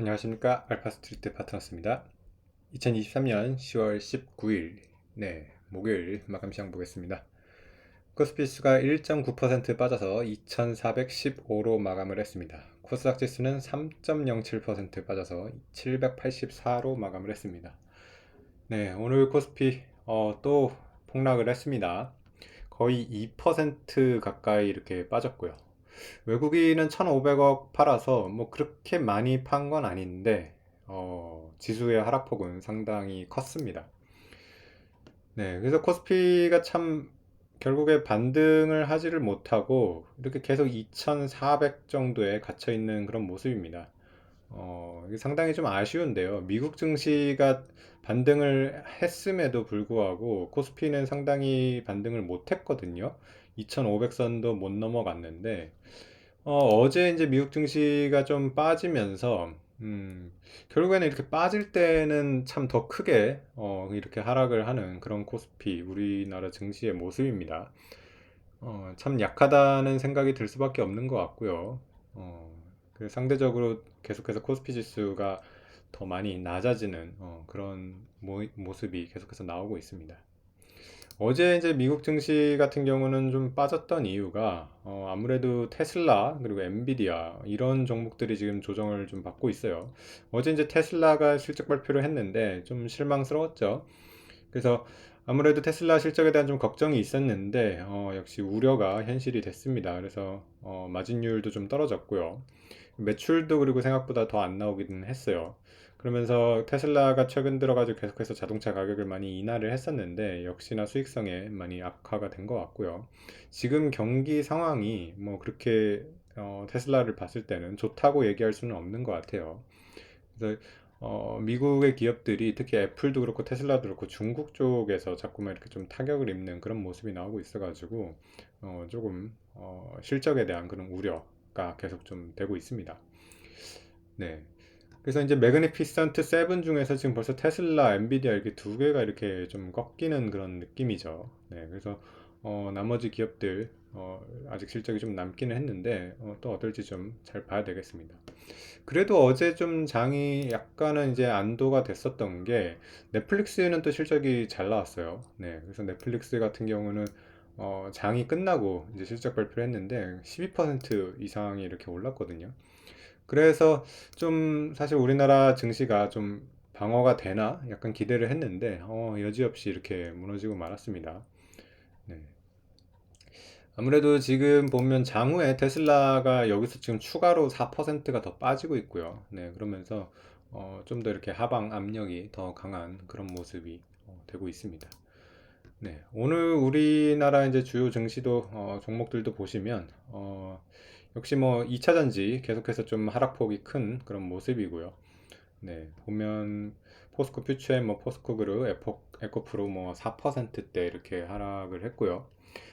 안녕하십니까. 알파스트리트 파트너스입니다. 2023년 10월 19일 네 목요일 마감 시장 보겠습니다. 코스피수가 1.9% 빠져서 2415로 마감을 했습니다. 코스닥 지수는 3.07% 빠져서 784로 마감을 했습니다. 네 오늘 코스피 어, 또 폭락을 했습니다. 거의 2% 가까이 이렇게 빠졌고요 외국인은 1,500억 팔아서 뭐 그렇게 많이 판 건 아닌데 어, 지수의 하락폭은 상당히 컸습니다. 네, 그래서 코스피가 참 결국에 반등을 하지를 못하고 이렇게 계속 2,400 정도에 갇혀 있는 그런 모습입니다. 어, 상당히 좀 아쉬운데요. 미국 증시가 반등을 했음에도 불구하고 코스피는 상당히 반등을 못 했거든요. 2,500선도 못 넘어갔는데 어, 제 이제 미국 증시가 좀 빠지면서 음, 결국에는 이렇게 빠질 때는 참 더 크게 어, 이렇게 하락을 하는 그런 코스피 우리나라 증시의 모습입니다. 어, 참 약하다는 생각이 들 수밖에 없는 것 같고요. 어, 그 상대적으로 계속해서 코스피 지수가 더 많이 낮아지는 어, 그런 모, 모습이 계속해서 나오고 있습니다. 어제 이제 미국 증시 같은 경우는 좀 빠졌던 이유가 어, 아무래도 테슬라 그리고 엔비디아 이런 종목들이 지금 조정을 좀 받고 있어요. 어제 이제 테슬라가 실적 발표를 했는데 좀 실망스러웠죠. 그래서 아무래도 테슬라 실적에 대한 좀 걱정이 있었는데 어, 역시 우려가 현실이 됐습니다. 그래서 어, 마진율도 좀 떨어졌고요. 매출도 그리고 생각보다 더 안 나오기는 했어요. 그러면서 테슬라가 최근 들어가지고 계속해서 자동차 가격을 많이 인하를 했었는데 역시나 수익성에 많이 악화가 된 것 같고요. 지금 경기 상황이 뭐 그렇게 어, 테슬라를 봤을 때는 좋다고 얘기할 수는 없는 것 같아요. 그래서 어, 미국의 기업들이 특히 애플도 그렇고 테슬라도 그렇고 중국 쪽에서 자꾸만 이렇게 좀 타격을 입는 그런 모습이 나오고 있어가지고 어, 조금 어, 실적에 대한 그런 우려가 계속 좀 되고 있습니다. 네. 그래서 이제 매그니피센트 7 중에서 지금 벌써 테슬라, 엔비디아 이렇게 두 개가 이렇게 좀 꺾이는 그런 느낌이죠. 네, 그래서 어, 나머지 기업들 어, 아직 실적이 좀 남기는 했는데 어, 또 어떨지 좀 잘 봐야 되겠습니다. 그래도 어제 좀 장이 약간은 이제 안도가 됐었던 게 넷플릭스는 또 실적이 잘 나왔어요. 네, 그래서 넷플릭스 같은 경우는 어, 장이 끝나고 이제 실적 발표를 했는데 12% 이상이 이렇게 올랐거든요. 그래서 좀 사실 우리나라 증시가 좀 방어가 되나 약간 기대를 했는데 어, 여지없이 이렇게 무너지고 말았습니다. 네. 아무래도 지금 보면 장후에 테슬라가 여기서 지금 추가로 4%가 더 빠지고 있고요. 네, 그러면서 어, 좀 더 이렇게 하방 압력이 더 강한 그런 모습이 어, 되고 있습니다. 네, 오늘 우리나라 이제 주요 증시도 어, 종목들도 보시면 어, 역시 뭐 2차 전지 계속해서 좀 하락폭이 큰 그런 모습이고요. 네, 보면 포스코 퓨처에 뭐 포스코 그룹, 에코, 에코프로 뭐 4%대 이렇게 하락을 했고요.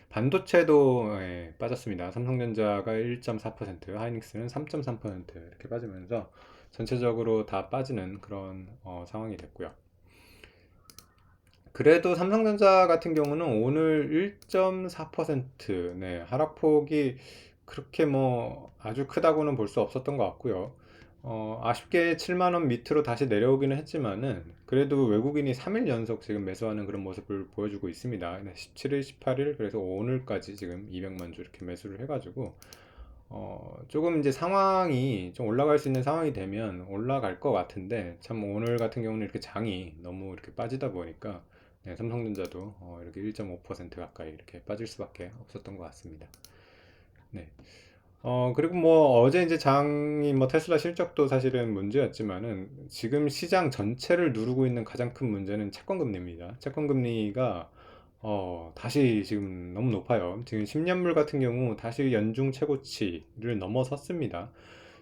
반도체도 예, 빠졌습니다. 삼성전자가 1.4%, 하이닉스는 3.3% 이렇게 빠지면서 전체적으로 다 빠지는 그런 어, 상황이 됐고요. 그래도 삼성전자 같은 경우는 오늘 1.4% 네, 하락폭이 그렇게 뭐 아주 크다고는 볼 수 없었던 것 같고요. 어, 아쉽게 7만 원 밑으로 다시 내려오기는 했지만은 그래도 외국인이 3일 연속 지금 매수하는 그런 모습을 보여주고 있습니다. 17일, 18일 그래서 오늘까지 지금 200만 주 이렇게 매수를 해가지고 어, 조금 이제 상황이 좀 올라갈 수 있는 상황이 되면 올라갈 것 같은데 참 오늘 같은 경우는 이렇게 장이 너무 이렇게 빠지다 보니까 네, 삼성전자도 어, 이렇게 1.5% 가까이 이렇게 빠질 수밖에 없었던 것 같습니다. 네. 어, 그리고 뭐 어제 이제 장이 뭐 테슬라 실적도 사실은 문제였지만은 지금 시장 전체를 누르고 있는 가장 큰 문제는 채권 금리입니다. 채권 금리가 어, 다시 지금 너무 높아요. 지금 10년물 같은 경우 다시 연중 최고치를 넘어섰습니다.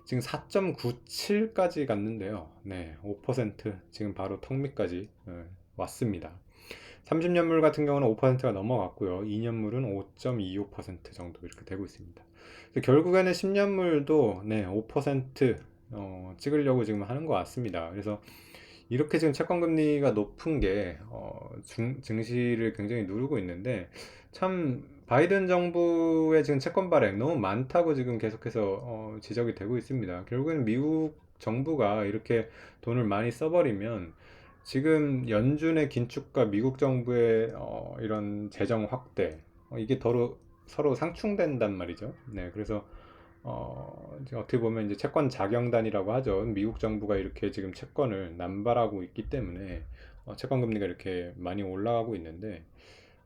지금 4.97까지 갔는데요. 네, 5% 지금 바로 턱 밑까지 네, 왔습니다. 30년물 같은 경우는 5%가 넘어갔고요. 2년물은 5.25% 정도 이렇게 되고 있습니다. 결국에는 10년물도 네, 5% 어, 찍으려고 지금 하는 것 같습니다. 그래서 이렇게 지금 채권 금리가 높은 게 어, 중, 증시를 굉장히 누르고 있는데 참 바이든 정부의 지금 채권 발행 너무 많다고 지금 계속해서 어, 지적이 되고 있습니다. 결국에는 미국 정부가 이렇게 돈을 많이 써버리면 지금 연준의 긴축과 미국 정부의 어, 이런 재정 확대 어, 이게 더러, 서로 상충된단 말이죠. 네, 그래서 어, 어떻게 보면 이제 채권 자경단이라고 하죠. 미국 정부가 이렇게 지금 채권을 남발하고 있기 때문에 어, 채권 금리가 이렇게 많이 올라가고 있는데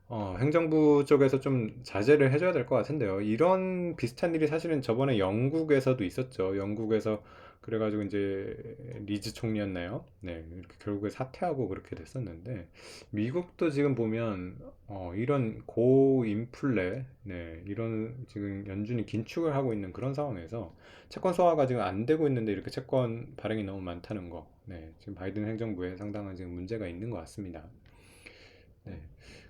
어, 행정부 쪽에서 좀 자제를 해줘야 될 것 같은데요. 이런 비슷한 일이 사실은 저번에 영국에서도 있었죠. 영국에서 그래가지고 이제 리즈 총리였나요? 네, 이렇게 결국에 사퇴하고 그렇게 됐었는데 미국도 지금 보면 어, 이런 고인플레, 네, 이런 지금 연준이 긴축을 하고 있는 그런 상황에서 채권 소화가 지금 안 되고 있는데 이렇게 채권 발행이 너무 많다는 거, 네, 지금 바이든 행정부에 상당한 지금 문제가 있는 것 같습니다. 네.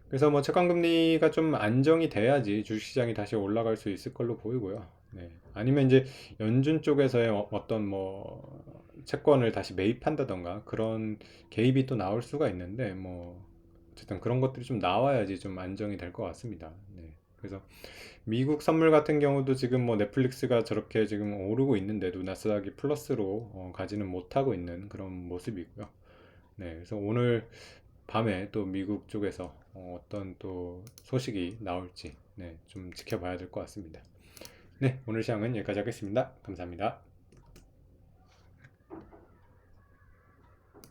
그래서 뭐 채권 금리가 좀 안정이 돼야지 주식시장이 다시 올라갈 수 있을 걸로 보이고요. 네. 아니면 이제 연준 쪽에서의 어- 어떤 뭐 채권을 다시 매입한다던가 그런 개입이 또 나올 수가 있는데 뭐 어쨌든 그런 것들이 좀 나와야지 좀 안정이 될 것 같습니다. 네. 그래서 미국 선물 같은 경우도 지금 뭐 넷플릭스가 저렇게 지금 오르고 있는데도 나스닥이 플러스로 어, 가지는 못하고 있는 그런 모습이고요. 네. 그래서 오늘 밤에 또 미국 쪽에서 어, 어떤 또 소식이 나올지 네, 좀 지켜봐야 될 것 같습니다. 네, 오늘 시황은 여기까지 하겠습니다. 감사합니다.